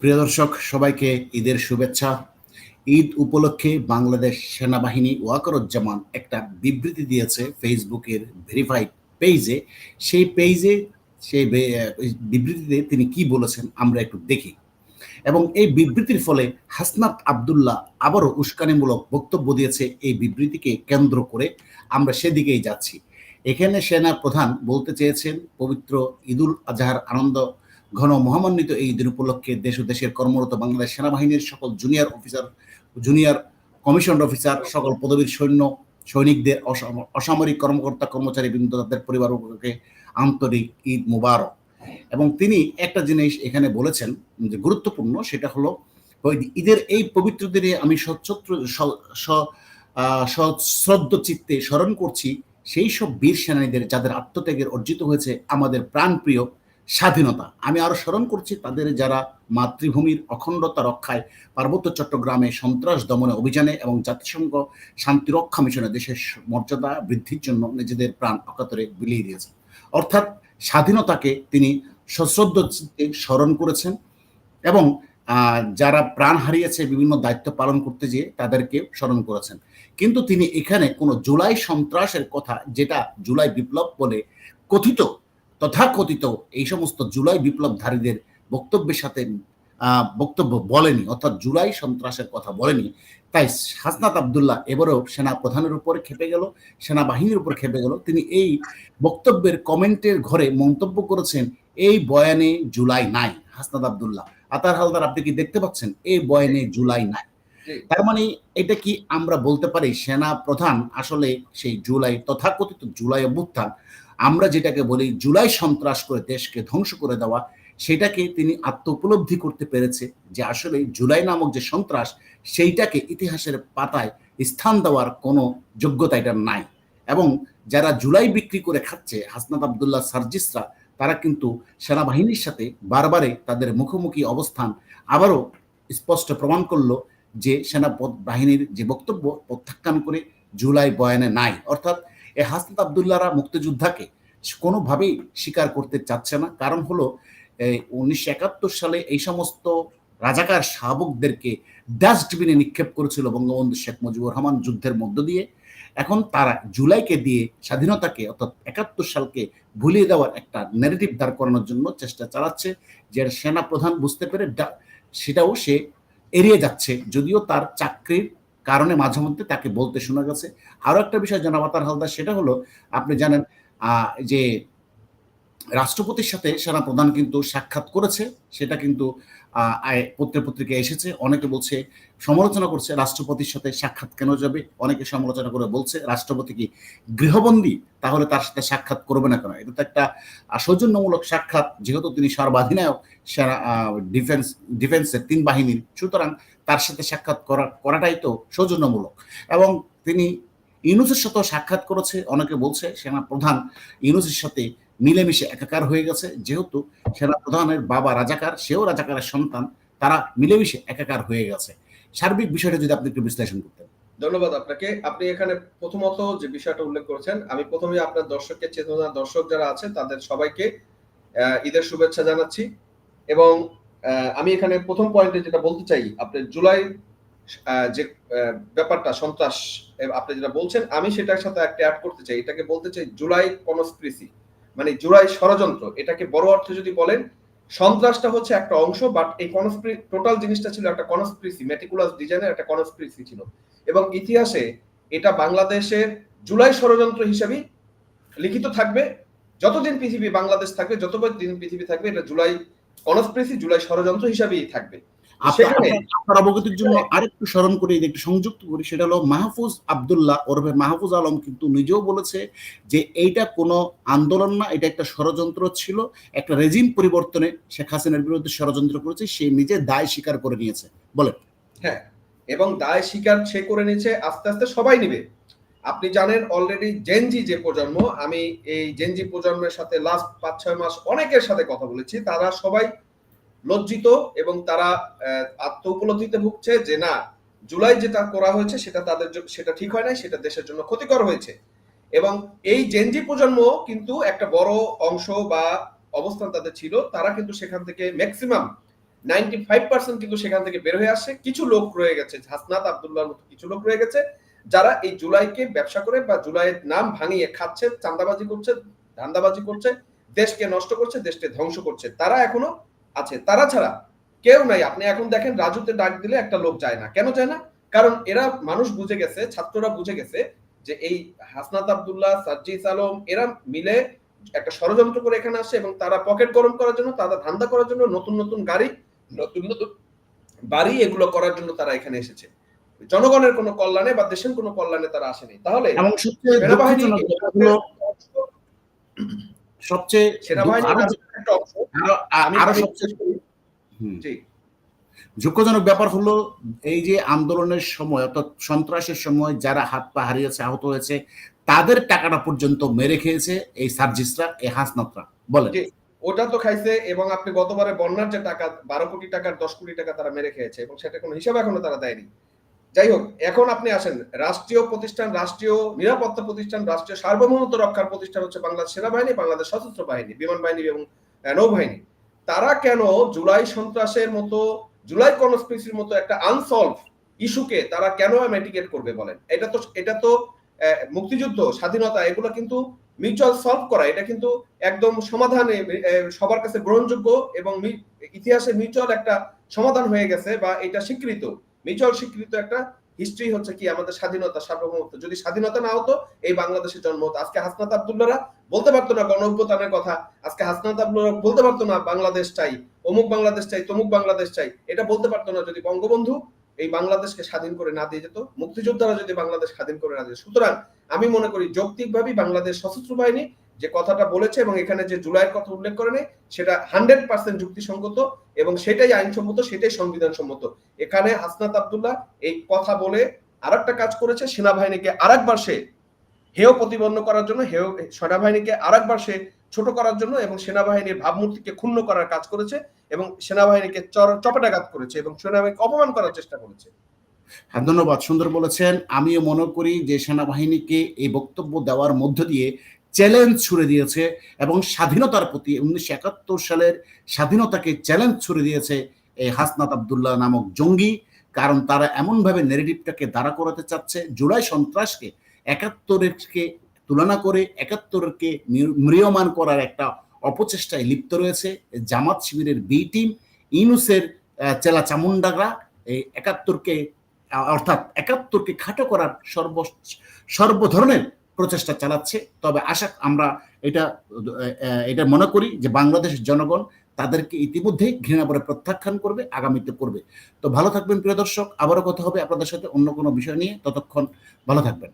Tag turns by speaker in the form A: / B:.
A: প্রিয় দর্শক, সবাইকে ঈদের শুভেচ্ছা। ঈদ উপলক্ষে বাংলাদেশ সেনাবাহিনী ওয়াকরুজ্জামান একটা বিবৃতি দিয়েছে ফেসবুকের ভেরিফাইড পেজে সেই পেজে সেই বিবৃতিতে তিনি কি বলেছেন আমরা একটু দেখি। এবং এই বিবৃতির ফলে হাসনাত আবদুল্লাহ আবারও উস্কানিমূলক বক্তব্য দিয়েছে এই বিবৃতিকে কেন্দ্র করে। আমরা সেদিকেই যাচ্ছি। এখানে সেনা প্রধান বলতে চেয়েছেন, পবিত্র ঈদুল আজহার আনন্দ ঘন মহামান্বিত এই দিন উপলক্ষে দেশ ও দেশের কর্মরত বাংলাদেশ সেনাবাহিনীর সকল junior officer junior commission officer সকল পদবীর সৈন্য, সৈনিকদের অসামরিক কর্মকর্তা, কর্মচারী বৃন্দ, তাদের পরিবারকে আন্তরিক ঈদ মুবারক। এবং তিনি একটা জিনিস এখানে বলেছেন যে গুরুত্বপূর্ণ, সেটা হলো ঈদের এই পবিত্র দিনে আমি সচ্ছত্র সশ্রদ্ধ চিত্তে স্মরণ করছি, সেই সব বীর সেনানীদের যাদের আত্মত্যাগের অর্জিত হয়েছে আমাদের প্রাণপ্রিয় স্বাধীনতা। আমি আরও স্মরণ করছি তাদের যারা মাতৃভূমির অখণ্ডতা রক্ষায় পার্বত্য চট্টগ্রামে সন্ত্রাস দমনে অভিযানে এবং জাতিসংঘ শান্তিরক্ষা মিশনে দেশের মর্যাদা বৃদ্ধির জন্য নিজেদের প্রাণ অকাতরে বিলিয়ে দিয়েছেন অর্থাৎ স্বাধীনতাকে তিনি সশ্রদ্ধ স্মরণ করেছেন এবং যারা প্রাণ হারিয়েছে, বিভিন্ন দায়িত্ব পালন করতে যেয়ে তাদেরকে স্মরণ করেছেন। কিন্তু তিনি এখানে কোনো জুলাই সন্ত্রাসের কথা, যেটা জুলাই বিপ্লব বলে কথিত তথাকথিত এই সমস্ত জুলাই বিপ্লবধারীদের বক্তব্যের সাথে বক্তব্য বলেনি অর্থাৎ জুলাই সন্ত্রাসের কথা বলেনি। তাই হাসনাত আবদুল্লাহ এবারও সেনা প্রধানের উপর খেপে গেল সেনাবাহিনীর উপর খেপে গেল। তিনি এই বক্তব্যের কমেন্টের ঘরে মন্তব্য করেছেন এই বয়ানে জুলাই নাই হাসনাত আবদুল্লাহ। আতার হালদার আপনি কি দেখতে পাচ্ছেন? এই বয়ানে জুলাই নাই। তার মানে এটা কি আমরা বলতে পারি সেনা প্রধান আসলে সেই জুলাই তথাকথিত জুলাই অভ্যুত্থান আমরা যেটাকে বলি জুলাই সন্ত্রাস করে দেশকে ধ্বংস করে দেওয়া, সেটাকে তিনি আত্ম উপলব্ধি করতে পেরেছে যে আসলে জুলাই নামক যে সন্ত্রাস, সেইটাকে ইতিহাসের পাতায় স্থান দেওয়ার কোনো যোগ্যতা এটার নাই। এবং যারা জুলাই বিক্রি করে খাচ্ছে, হাসনাত আবদুল্লাহ সার্জিসরা, তারা কিন্তু সেনাবাহিনীর সাথে বারবারে তাদের মুখোমুখি অবস্থান আবারও স্পষ্ট প্রমাণ করল যে সেনা বাহিনীর যে বক্তব্য প্রত্যাখ্যান করে জুলাই বয়ানে নাই। অর্থাৎ এই হাসনাত আবদুল্লাহরা মুক্তিযোদ্ধাকে কোনোভাবেই স্বীকার করতে চাচ্ছে না। কারণ হলো উনিশশো একাত্তর সালে এই সমস্ত রাজাকার শাহবুকদেরকে ডাস্টবিনে নিক্ষেপ করেছিল বঙ্গবন্ধু শেখ মুজিবুর রহমান যুদ্ধের মধ্য দিয়ে। এখন তারা জুলাইকে দিয়ে স্বাধীনতাকে অর্থাৎ একাত্তর সালকে ভুলিয়ে দেওয়ার একটা নেগেটিভ দাঁড় করানোর জন্য চেষ্টা চালাচ্ছে, যে সেনা প্রধান বুঝতে পেরে সেটাও সে এড়িয়ে যাচ্ছে। যদিও তার চাকরির কারণে মাঝে মধ্যে তাকে বলতে শোনা গেছে। আরও একটা বিষয় জানাবাতার হালদার, সেটা হলো, আপনি জানেন যে রাষ্ট্রপতির সাথে সেনা প্রধান কিন্তু সাক্ষাৎ করেছে, সেটা কিন্তু পত্রে পত্রিকায় এসেছে। অনেকে বলছে, সমালোচনা করছে, রাষ্ট্রপতির সাথে সাক্ষাৎ কেন যাবে? অনেকে সমালোচনা করে বলছে, রাষ্ট্রপতি কি গৃহবন্দী? তাহলে তার সাথে সাক্ষাৎ করবে না কেন? এটা তো একটা সৌজন্যমূলক সাক্ষাৎ, যেহেতু তিনি সর্বাধিনায়ক সেনা ডিফেন্স, ডিফেন্সের তিন বাহিনীর। সুতরাং তার সাথে সাক্ষাৎ করা, করাটাই তো সৌজন্যমূলক। এবং তিনি ইউনুসের সাথেও সাক্ষাৎ করেছে, অনেকে বলছে সেনা প্রধান ইউনুসের সাথে মিলেমিশে একাকার হয়ে গেছে। যেহেতু সেনা প্রধানের বাবা রাজাকার, সেও রাজাকারের সন্তান, তারা মিলেমিশে একাকার হয়ে গেছে। সার্বিক বিষয়টা যদি আপনি একটু বিশ্লেষণ করতেন।
B: ধন্যবাদ আপনাকে। আপনি এখানে প্রথমত যে বিষয়টা উল্লেখ করেছেন, আমি প্রথমে আপনার দর্শককে চেতনা, দর্শক যারা আছে, তাদের সবাইকে ঈদের শুভেচ্ছা জানাচ্ছি। এবং আমি এখানে প্রথম পয়েন্টে যেটা বলতে চাই আপনার জুলাই যে ব্যাপারটা, সন্ত্রাস আপনি যেটা বলছেন, আমি সেটার সাথে একটা অ্যাড করতে চাই। এটাকে বলতে চাই জুলাই কনস্পিরেসি। মানে জুলাই ষড়যন্ত্র, এটাকে বড় অর্থে যদি বলেন, সন্ত্রাসটা হচ্ছে একটা অংশ বাট এই কনস্পিরি টোটাল জিনিসটা ছিল একটা কনস্পিরেসি মেটিকুলাস ডিজাইনের একটা কনস্পিরেসি ছিল। এবং ইতিহাসে এটা বাংলাদেশের জুলাই ষড়যন্ত্র হিসেবে লিখিত থাকবে। যতদিন পৃথিবী বাংলাদেশ থাকবে যতবার দিন পৃথিবী থাকবে, এটা জুলাই কনস্পিরেসি জুলাই ষড়যন্ত্র হিসাবেই থাকবে।
A: আপনার
B: সেখানে-
A: আপনার- অবগতির জন্য আরেকটু স্মরণ করে একটু সংযুক্ত করি সেটা হলো মাহফুজ আবদুল্লাহ ওরফে মাহফুজ আলম কিন্তু নিজেও বলেছে যে এইটা কোনো আন্দোলন না এটা একটা ষড়যন্ত্র ছিল একটা রেজিম পরিবর্তনে শেখ হাসিনার বিরুদ্ধে ষড়যন্ত্র করেছে সে নিজে দায় স্বীকার করে নিয়েছে। বলে
B: হ্যাঁ এবং দায় স্বীকার সে করে নিয়েছে আস্তে আস্তে সবাই নিবে। আপনি জানেন অলরেডি জেনজি যে প্রজন্ম আমি এই জেনজি প্রজন্মের সাথে লাস্ট পাঁচ ছয় মাস অনেকের সাথে কথা বলেছি তারা সবাই লজ্জিত এবং তারা আত্ম উপলব্ধিতে ভুগছে যে না, জুলাই যেটা করা হয়েছে সেটা তাদের সেটা ঠিক হয় নাই, সেটা দেশের জন্য ক্ষতিকর হয়েছে। এবং এই জেনজি প্রজন্ম কিন্তু একটা বড় অংশ বা অবস্থান তাদের ছিল, তারা কিন্তু সেখান থেকে ম্যাক্সিমাম নাইনটি ফাইভ পার্সেন্ট কিন্তু সেখান থেকে বের হয়ে আসছে। কিছু লোক রয়ে গেছে, হাসনাত আবদুল্লাহর মতো কিছু লোক রয়ে গেছে, যারা এই জুলাইকে ব্যবসা করে বা জুলাইয়ের নাম ভাঙিয়ে খাচ্ছে চান্দাবাজি করছে, ধান্দাবাজি করছে, দেশকে নষ্ট করছে, দেশকে ধ্বংস করছে। তারা এখনও আছে। তারা ছাড়া কেউ নাই। আপনি এখন দেখেন রাজুতে ডাক দিলে একটা লোক যায় না। কেন যায় না? কারণ এরা মানুষ বুঝে গেছে ছাত্ররা বুঝে গেছে যে এই হাসনাত আবদুল্লাহ সাজ্জিস আলম এরা মিলে একটা ষড়যন্ত্র করে এখানে আসে এবং তারা পকেট গরম করার জন্য তারা ধান্দা করার জন্য নতুন নতুন গাড়ি নতুন নতুন বাড়ি এগুলো করার জন্য তারা এখানে এসেছে। জনগণের কোনো কল্যাণে বা দেশের কোনো কল্যাণে তারা আসেনি। তাহলে
A: এবং সবচেয়ে সবচেয়ে
B: আরও
A: দুঃখজনক ব্যাপার হলো এই যে আন্দোলনের সময় অর্থাৎ সন্ত্রাসের সময় যারা হাত পা হারিয়েছে আহত হয়েছে তাদের টাকাটা পর্যন্ত মেরে খেয়েছে এই সার্জিসরা এই হাসনাতরা। বলেন।
B: ওটা তো খাইছে এবং আপনি গতবারে বন্যার যে টাকা বারো কোটি টাকার দশ কোটি টাকা তারা মেরে খেয়েছে এবং সেটা কোনো হিসাব এখনও তারা দেয়নি। যাই হোক এখন আপনি আসেন। রাষ্ট্রীয় প্রতিষ্ঠান, রাষ্ট্রীয় নিরাপত্তা প্রতিষ্ঠান, রাষ্ট্রীয় সার্বভৌমত্ব রক্ষার প্রতিষ্ঠান হচ্ছে বাংলাদেশ সেনাবাহিনী, বাংলাদেশ সশস্ত্র বাহিনী, বিমান বাহিনী এবং নৌবাহিনী। তারা কেন জুলাই সন্ত্রাসের মতো, জুলাই কনস্পিরেসির মতো একটা আনসলভ ইস্যুকে তারা কেন মেটিকেট করবে বলেন? এটা তো এটা তো মুক্তিযুদ্ধ, স্বাধীনতা, এগুলো কিন্তু মিউচুয়াল সলভ করা, এটা কিন্তু একদম সমাধানে সবার কাছে গ্রহণযোগ্য এবং ইতিহাসে মিউচুয়াল একটা সমাধান হয়ে গেছে বা এটা স্বীকৃত। মিউচুয়াল স্বীকৃত একটা হিস্ট্রি হচ্ছে কি আমাদের স্বাধীনতা, সার্বভৌমত্ব। যদি স্বাধীনতা না হতো, এই বাংলাদেশের জন্ম হতো। আজকে হাসনাত আবদুল্লারা বলতে পারতো না গণ অভ্যুত্থানের কথা। আজকে হাসনাত আবদুল্লারা বলতে পারতো না, বাংলাদেশ চাই, অমুক বাংলাদেশ চাই, তমুক বাংলাদেশ চাই। এটা বলতে পারতো না যদি বঙ্গবন্ধু এই বাংলাদেশকে স্বাধীন করে না দিয়ে যেত, মুক্তিযোদ্ধারা যদি বাংলাদেশ স্বাধীন করে না দিয়ে সুতরাং আমি মনে করি যৌক্তিকভাবেই বাংলাদেশ সশস্ত্র বাহিনী যে কথাটা বলেছে এবং এখানে যে জুলাইয়ের কথা উল্লেখ করে নেই, সেটা হান্ড্রেড পার্সেন্ট যুক্তিসঙ্গত এবং সেটাই আইনসম্মত, সেটাই সংবিধান সম্মত এখানে হাসনাত আবদুল্লাহ এই কথা বলে আরেকটা কাজ করেছে, সেনাবাহিনীকে আরেকবার সে হেয় প্রতিবন্ধ করার জন্য, হেয়, সেনাবাহিনীকে আরেকবার সে ছোট করার জন্য এবং সেনাবাহিনীর ভাবমূর্তিকে ক্ষুণ্ণ করার কাজ করেছে এবং সেনাবাহিনীকে চপেটাঘাত করেছে এবং সেনাবাহিনীকে অপমান করার চেষ্টা করেছে।
A: হ্যাঁ ধন্যবাদ। সুন্দর বলেছেন। আমিও মনে করি যে সেনাবাহিনীকে এই বক্তব্য দেওয়ার মধ্য দিয়ে চ্যালেঞ্জ ছুড়ে দিয়েছে এবং স্বাধীনতার প্রতি উনিশশো একাত্তর সালের স্বাধীনতাকে চ্যালেঞ্জ ছুড়ে দিয়েছে এই হাসনাত আবদুল্লাহ নামক জঙ্গি। কারণ তারা এমনভাবে নেগেটিভটাকে দাঁড়া করাতে চাচ্ছে, জুলাই সন্ত্রাসকে একাত্তরকে তুলনা করে একাত্তরকে ম্রিয়মান করার একটা অপচেষ্টায় লিপ্ত রয়েছে জামাত শিবিরের বি টিম ইনুসের চেলা চামুন্ডাগরা এই একাত্তরকে অর্থাৎ একাত্তরকে খাটো করার সর্ব সর্ব ধরনের প্রচেষ্টা চালাচ্ছে। তবে আশা আমরা এটা এটা মনে করি যে বাংলাদেশের জনগণ তাদেরকে ইতিমধ্যেই ঘৃণা করে প্রত্যাখ্যান করবে, আগামীতে করবে। তো ভালো থাকবেন প্রিয় দর্শক, আবারও কথা হবে আপনাদের সাথে অন্য কোনো বিষয় নিয়ে। ততক্ষণ ভালো থাকবেন।